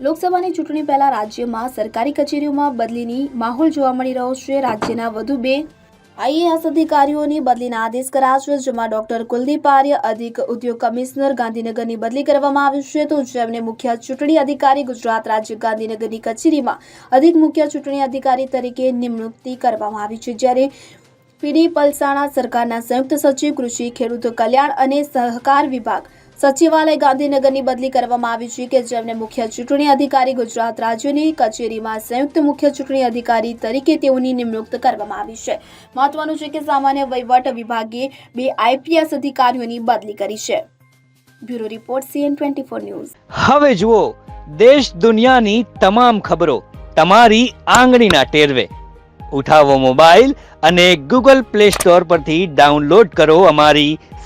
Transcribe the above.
લોકસભાની ચૂંટણી પહેલા રાજ્યમાં સરકારી કચેરીઓમાં બદલીની માહોલ જોવા મળી રહ્યો છે. રાજ્યના વધુ બે આઈએએસ અધિકારીઓની બદલીના આદેશ કરાયા છે, જેમાં ડોક્ટર કુલદીપ આર્ય, અધિક ઉદ્યોગ કમિશનર ગાંધીનગરની બદલી કરવામાં આવી છે. તો જેમને મુખ્ય ચૂંટણી અધિકારી ગુજરાત રાજ્ય ગાંધીનગરની કચેરીમાં અધિક મુખ્ય ચૂંટણી અધિકારી તરીકે નિમણૂકતિ કરવામાં આવી છે. જ્યારે પીડી પલસાણા સરકારના સંયુક્ત સચિવ, કૃષિ, ખેડૂત કલ્યાણ અને સહકાર વિભાગ સચિવાલય ગાંધીનગરની બદલી કરવામાં આવી છે કે જેમને મુખ્ય ચૂંટણી અધિકારી ગુજરાત રાજ્યની કચેરીમાં સંયુક્ત મુખ્ય ચૂંટણી અધિકારી તરીકે તેઓની નિમણૂક કરવામાં આવી છે. મહત્વનું છે કે સામાન્ય વહીવટ વિભાગે બે આઈપીએસ અધિકારીઓની બદલી કરી છે. Bureau report CN twenty news. હવે જુઓ, દેશ દુનિયાની તમામ ખબરો તમારી આંગળીના ટેરવે. ઉઠાવો મોબાઈલ અને ગૂગલ પ્લે સ્ટોર પરથી ડાઉનલોડ કરો અમારી